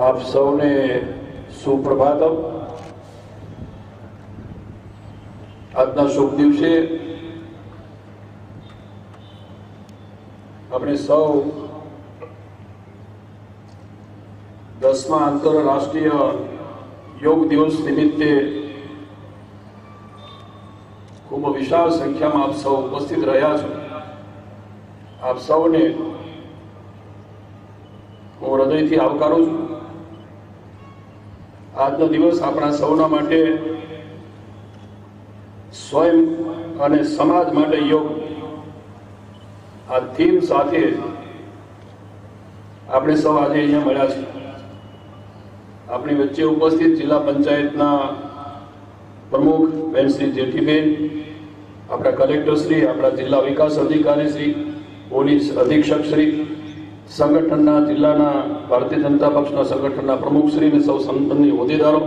આપ સૌને સુપ્રભાતમ આજના શુભ દિવસે આપણે સૌ દસમા આંતરરાષ્ટ્રીય યોગ દિવસ નિમિત્તે ખૂબ વિશાળ સંખ્યામાં આપ સૌ ઉપસ્થિત રહ્યા છો. આપ સૌને હું હૃદયથી આવકારું છું. આજનો દિવસ આપણા સૌના માટે સ્વયં અને સમાજ માટે યોગ. આ થીમ સાથે આપણે સૌ આજે અહીંયા મળ્યા છે આપણી વચ્ચે ઉપસ્થિત જિલ્લા પંચાયતના પ્રમુખ બેન શ્રી જેઠીબેન, આપણા કલેક્ટર શ્રી આપણા જિલ્લા વિકાસ અધિકારી શ્રી પોલીસ અધિક્ષક શ્રી સંગઠનના જિલ્લાના ભારતીય જનતા પક્ષના સંગઠનના પ્રમુખશ્રી સૌ સંગઠનની હોદ્દેદારો,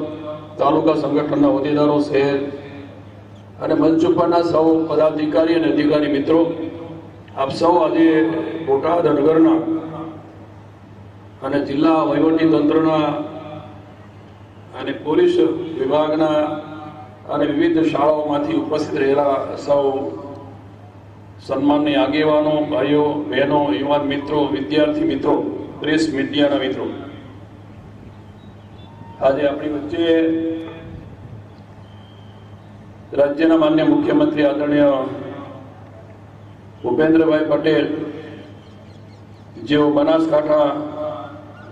તાલુકા સંગઠનના હોદ્દેદારો, શહેર અને મંચ ઉપરના સૌ પદાધિકારી અને અધિકારી મિત્રો, આપ સૌ આજે બોટાદ અનગરના અને જિલ્લા વહીવટી તંત્રના અને પોલીસ વિભાગના અને વિવિધ શાળાઓમાંથી ઉપસ્થિત રહેલા સૌ સન્માનની આગેવાનો, ભાઈઓ, બહેનો યુવાન મિત્રો, વિદ્યાર્થી મિત્રો, પ્રેસ મીડિયાના મિત્રો. આજે આપણી વચ્ચે રાજ્યના માન્ય મુખ્યમંત્રી આદરણીય ભૂપેન્દ્રભાઈ પટેલ, જેઓ બનાસકાંઠા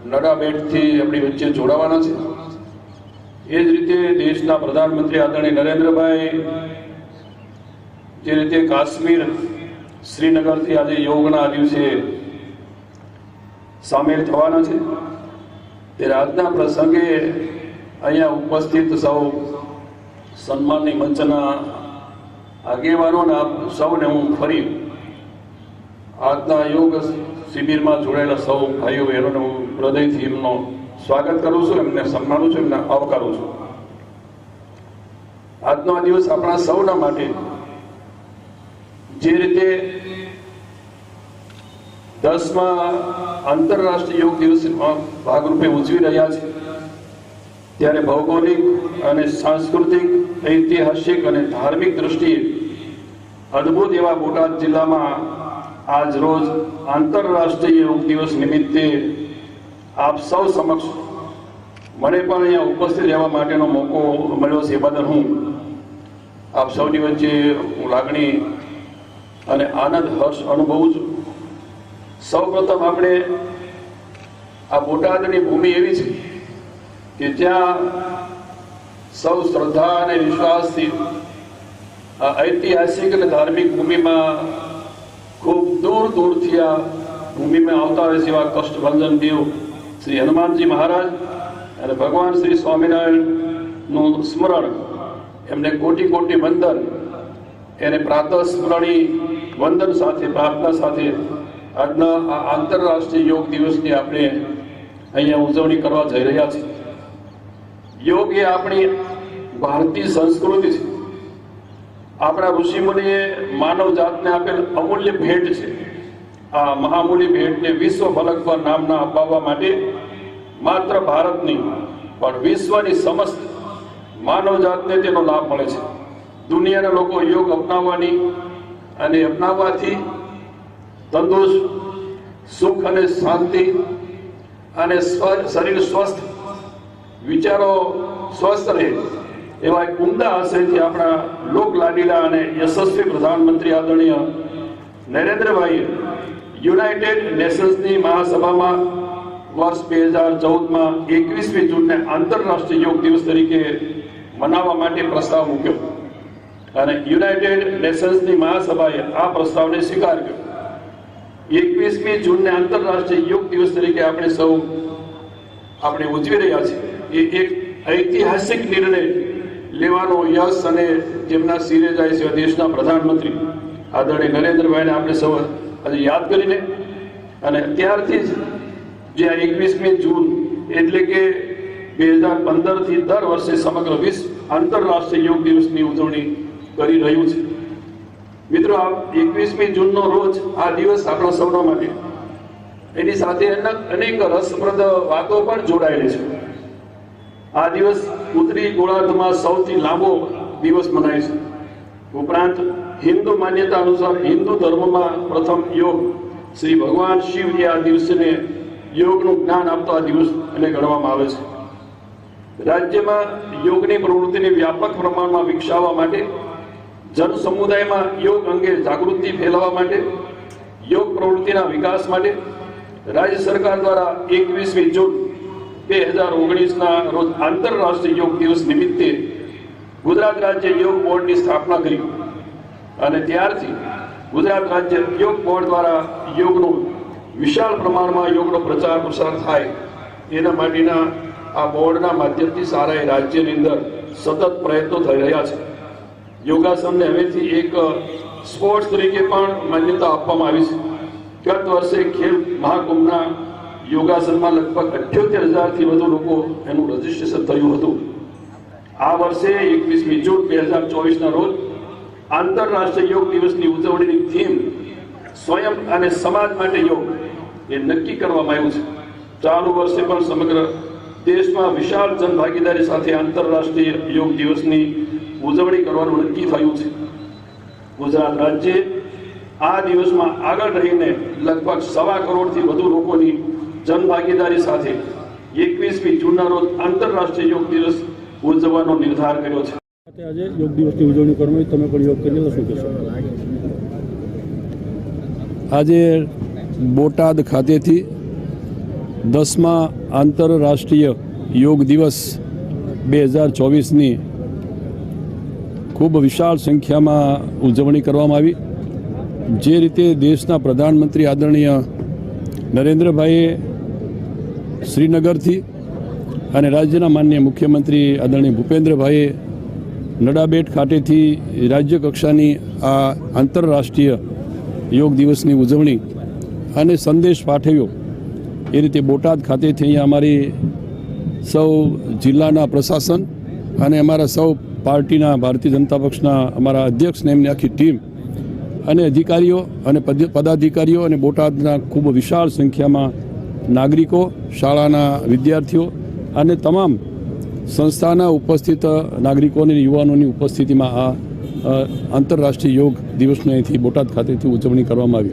નડાબેટથી આપણી વચ્ચે જોડાવાના છે. એ જ રીતે દેશના પ્રધાનમંત્રી આદરણીય નરેન્દ્રભાઈ, જે રીતે કાશ્મીર શ્રીનગરથી આજે યોગના દિવસે સામેલ થવાના છે. ત્યારે આજના પ્રસંગે અહીંયા ઉપસ્થિત સૌ સન્માનની મંચના આગેવાનોને સૌને હું ફરી આજના યોગ શિબિરમાં જોડાયેલા સૌ ભાઈઓ બહેનોને હું હૃદયથી એમનો સ્વાગત કરું છું, એમને સન્માનું છું, એમને આવકારું છું. આજનો દિવસ આપણા સૌના માટે જે રીતે દસમા આંતરરાષ્ટ્રીય યોગ દિવસમાં ભાગરૂપે ઉજવી રહ્યા છે, ત્યારે ભૌગોલિક અને સાંસ્કૃતિક, ઐતિહાસિક અને ધાર્મિક દ્રષ્ટિએ અદ્ભુત એવા બોટાદ જિલ્લામાં આજ રોજ આંતરરાષ્ટ્રીય યોગ દિવસ નિમિત્તે આપ સૌ સમક્ષ મને પણ અહીંયા ઉપસ્થિત રહેવા માટેનો મોકો મળ્યો છે. બદલ હું આપ સૌની વચ્ચે હું લાગણી અને આનંદ, હર્ષ, અનુભવું છું સૌ પ્રથમ આપણે આ બોટાદની ભૂમિ એવી છે કે જ્યાં સૌ શ્રદ્ધા અને વિશ્વાસથી આ ઐતિહાસિક અને ધાર્મિક ભૂમિમાં ખૂબ દૂર દૂરથી આ ભૂમિમાં આવતા હોય એવા કષ્ટભંજન દેવ શ્રી હનુમાનજી મહારાજ અને ભગવાન શ્રી સ્વામિનારાયણનું સ્મરણ એમને કોટી કોટી વંદન એને પ્રાતઃ સ્મરણી વંદન સાથે, પ્રાર્થના સાથે આજના આ આંતરરાષ્ટ્રીય યોગ દિવસની આપણે અહીંયા ઉજવણી કરવા જઈ રહ્યા છીએ. યોગ એ આપણી ભારતીય સંસ્કૃતિ છે. આપણા ઋષિમુનિએ માનવ જાતને આપેલ અમૂલ્ય ભેટ છે. આ મહામૂલ્ય ભેટને વિશ્વ ફલક પર નામના અપાવવા માટે માત્ર ભારતની પણ વિશ્વની સમસ્ત માનવ જાતને તેનો લાભ મળે છે. દુનિયાના લોકો યોગ અપનાવવાની અને અપનાવવાથી તંદુરસ્ત, સુખ અને શાંતિ અને શરીર સ્વસ્થ, વિચારો સ્વસ્થ રહે. એવા એક ઉમદા આશયથી આપણા લોક લાડીલા અને યશસ્વી પ્રધાનમંત્રી આદરણીય નરેન્દ્રભાઈએ યુનાઇટેડ નેશન્સની મહાસભામાં વર્ષ બે હજાર ચૌદમાં એકવીસમી જૂનને આંતરરાષ્ટ્રીય યોગ દિવસ તરીકે મનાવવા માટે પ્રસ્તાવ મૂક્યો. અને યુનાઇટેડ નેશન્સની મહાસભાએ આ પ્રસ્તાવને સ્વીકાર્યો. એકવીસમી જૂનને આંતરરાષ્ટ્રીય યોગ દિવસ તરીકે આપણે સૌ આપણે ઉજવી રહ્યા છીએ. એ એક ઐતિહાસિક નિર્ણય લેવાનો યશ અને જેમના સિરે જાય છે દેશના પ્રધાનમંત્રી આદરણીય નરેન્દ્રભાઈને આપણે સૌ આજે યાદ કરીને અને ત્યારથી જ જે આ એકવીસમી જૂન એટલે કે બે હજાર પંદરથી દર વર્ષે સમગ્ર વિશ્વ આંતરરાષ્ટ્રીય યોગ દિવસની ઉજવણી કરી રહ્યું છે. મિત્રો, આ એકવીસમી જૂનનો રોજ આ દિવસ આપણા સૌના માટે. એની સાથે અનેક- રસપ્રદ વાતો પણ જોડાયેલી છે. આ દિવસ ઉત્તરી ગોળાર્ધમાં સૌથી લાંબો દિવસ મનાય છે. ઉપરાંત હિન્દુ માન્યતા અનુસાર હિન્દુ ધર્મમાં પ્રથમ યોગ શ્રી ભગવાન શિવ આ દિવસને યોગનું જ્ઞાન આપતો આ દિવસ અને ગણવામાં આવે છે. રાજ્યમાં યોગની પ્રવૃત્તિને વ્યાપક પ્રમાણમાં વિકસાવવા માટે જન સમુદાયમાં યોગ અંગે જાગૃતિ ફેલાવવા માટે, યોગ પ્રવૃત્તિના વિકાસ માટે રાજ્ય સરકાર દ્વારા એકવીસમી જૂન બે હજાર ઓગણીસના રોજ આંતરરાષ્ટ્રીય યોગ દિવસ નિમિત્તે ગુજરાત રાજ્ય યોગ બોર્ડની સ્થાપના કરી. અને ત્યારથી ગુજરાત રાજ્ય યોગ બોર્ડ દ્વારા યોગનો વિશાળ પ્રમાણમાં યોગનો પ્રચાર પ્રસાર થાય એના માટેના આ બોર્ડના માધ્યમથી સારા રાજ્યની અંદર સતત પ્રયત્નો થઈ રહ્યા છે. યોગાસનને હવેથી એક સ્પોર્ટ્સ તરીકે પણ માન્યતા આપવામાં આવી છે. ગત વર્ષે ખેલ મહાકુંભના યોગાસનમાં લગભગ અઠ્યોતેર હજારથી વધુ લોકો એનું રજીસ્ટ્રેશન થયું હતું. આ વર્ષે એકવીસમી જૂન બે હજાર ચોવીસના રોજ આંતરરાષ્ટ્રીય યોગ દિવસની ઉજવણીની થીમ સ્વયં અને સમાજ માટે યોગ એ નક્કી કરવામાં આવ્યું છે. ચાલુ વર્ષે પણ સમગ્ર દેશમાં વિશાળ જનભાગીદારી સાથે આંતરરાષ્ટ્રીય યોગ દિવસની ઉજવણી કરવાનું નક્કી થયું છે. ગુજરાત રાજ્ય આ દિવસમાં આગળ રહીને લગભગ સવા કરોડથી વધુ લોકોની જનભાગીદારી સાથે એકવીસમી જૂનના રોજ આંતરરાષ્ટ્રીય યોગ દિવસ ઉજવવાનો નિર્ધાર કર્યો છે. આજે યોગ દિવસની ઉજવણી કરવી તમે પણ યોગ કરી શું કહેશો? આજે બોટાદ ખાતેથી દસમા આંતરરાષ્ટ્રીય યોગ દિવસ બે હજાર ચોવીસની ખૂબ વિશાળ સંખ્યામાં ઉજવણી કરવામાં આવી. જે રીતે દેશના પ્રધાનમંત્રી આદરણીય નરેન્દ્રભાઈએ શ્રીનગરથી અને રાજ્યના માન્ય મુખ્યમંત્રી આદરણીય ભૂપેન્દ્રભાઈએ નડાબેટ ખાતેથી રાજ્ય કક્ષાની આ આંતરરાષ્ટ્રીય યોગ દિવસની ઉજવણી અને સંદેશ પાઠવ્યો. એ રીતે બોટાદ ખાતેથી અહીંયા અમારી સૌ જિલ્લાના પ્રશાસન અને અમારા સૌ પાર્ટીના, ભારતીય જનતા પક્ષના અમારા અધ્યક્ષને એમની આખી ટીમ અને અધિકારીઓ અને પદ- પદાધિકારીઓ અને બોટાદના ખૂબ વિશાળ સંખ્યામાં નાગરિકો, શાળાના વિદ્યાર્થીઓ અને તમામ સંસ્થાના ઉપસ્થિત નાગરિકો અને યુવાનોની ઉપસ્થિતિમાં આ આંતરરાષ્ટ્રીય યોગ દિવસને અહીંથી બોટાદ ખાતેથી ઉજવણી કરવામાં આવી.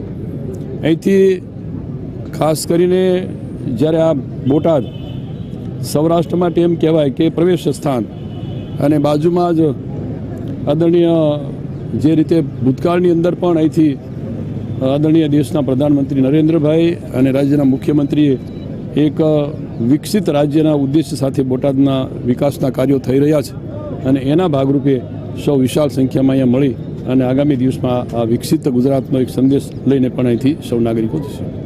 અહીંથી ખાસ કરીને જ્યારે આ બોટાદ સૌરાષ્ટ્રમાં એમ કહેવાય કે પ્રવેશ સ્થાન અને બાજુમાં જ આદરણીય જે રીતે ભૂતકાળની અંદર પણ અહીંથી આદરણીય દેશના પ્રધાનમંત્રી નરેન્દ્રભાઈ અને રાજ્યના મુખ્યમંત્રીએ એક વિકસિત રાજ્યના ઉદ્દેશ્ય સાથે બોટાદના વિકાસના કાર્યો થઈ રહ્યા છે અને એના ભાગરૂપે સૌ વિશાળ સંખ્યામાં અહીંયા મળી અને આગામી દિવસમાં આ વિકસિત ગુજરાતનો એક સંદેશ લઈને પણ અહીંથી સૌ નાગરિકો જશે.